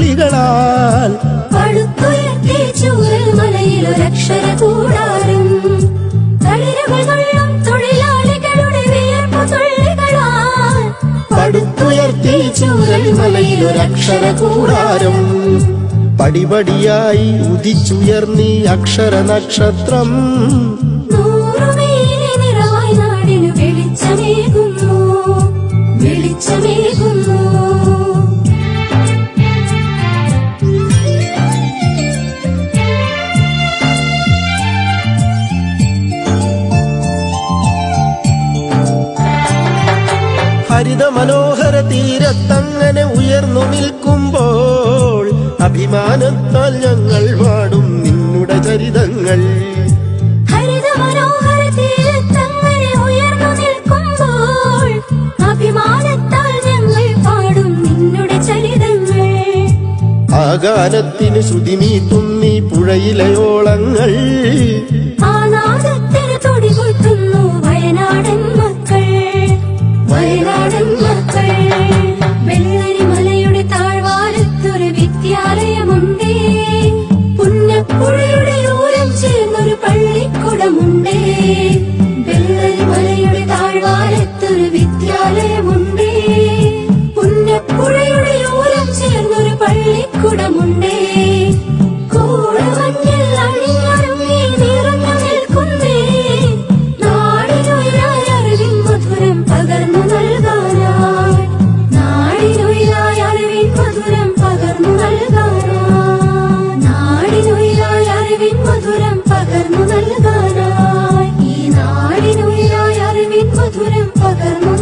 തുള്ളികളാൽ. പടുത്തുയർത്തി ചൂരൽ കൂടാരം പടുത്തുയർത്തി മലയിലൊരക്ഷര കൂടാരം പടിപടിയായി ഉദിച്ചുയർന്നീ അക്ഷര നക്ഷത്രം. ഹരിത മനോഹര തീരത്തങ്ങനെ ഉയർന്നു നിൽക്കുമ്പോൾ അഭിമാനത്താൽ ഞങ്ങൾ പാടും നിന്നുടെ ചരിതങ്ങൾ. ആകാരത്തിന് ശ്രുതിമീ തുന്നി പുഴയിലയോളങ്ങൾ ചേർന്നൊരു വിദ്യാലയമുണ്ടേ പുന്നപ്പുഴയുടെ ഓരം ചേർന്നൊരു പള്ളിക്കുടമുണ്ടേ. കോളമഞ്ഞിൽ അണിയറങ്ങി നിറഞ്ഞു നിൽക്കുന്നേ. നാടിനൊയിലായ അറിവിൻ മധുരം പകർന്നു നൽകാനായി. നാടിനൊയിലായ അറിവിൻ മധുരം പകർന്നു നൽകാനായി. നാടിനൊയിലായ അറിവിൻ മധുരം പകർന്നു നൽകാനായി. ഈ നാടിനൊയിലായ Kuturim pagarmam